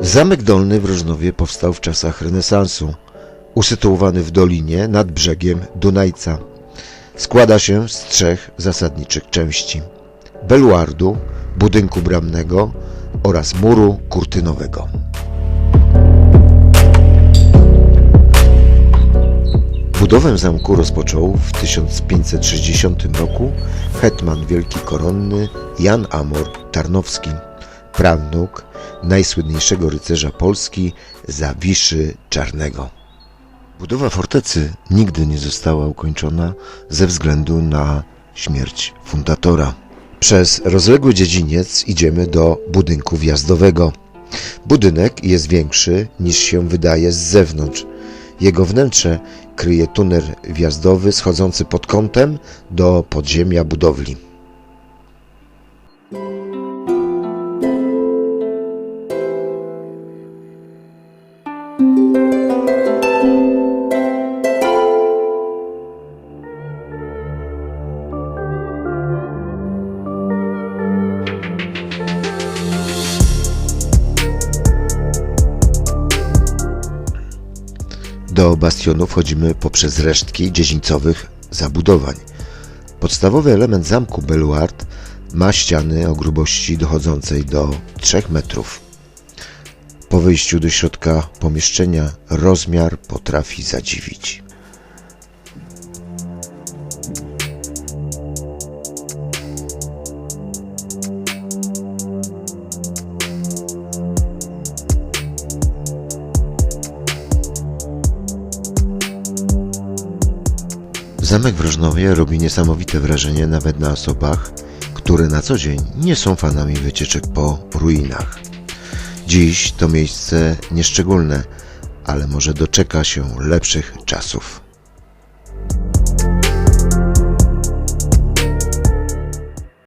Zamek Dolny w Różnowie powstał w czasach renesansu, usytuowany w dolinie nad brzegiem Dunajca. Składa się z trzech zasadniczych części. Beluardu, budynku bramnego oraz muru kurtynowego. Budowę zamku rozpoczął w 1560 roku hetman wielki koronny Jan Amor Tarnowski, prawnuk najsłynniejszego rycerza Polski Zawiszy Czarnego. Budowa fortecy nigdy nie została ukończona ze względu na śmierć fundatora. Przez rozległy dziedziniec idziemy do budynku wjazdowego. Budynek jest większy niż się wydaje z zewnątrz. Jego wnętrze kryje tunel wjazdowy schodzący pod kątem do podziemia budowli. Do bastionu wchodzimy poprzez resztki dziedzińcowych zabudowań. Podstawowy element zamku Beluard ma ściany o grubości dochodzącej do 3 metrów. Po wyjściu do środka pomieszczenia rozmiar potrafi zadziwić. Zamek w Rożnowie robi niesamowite wrażenie nawet na osobach, które na co dzień nie są fanami wycieczek po ruinach. Dziś to miejsce nieszczególne, ale może doczeka się lepszych czasów.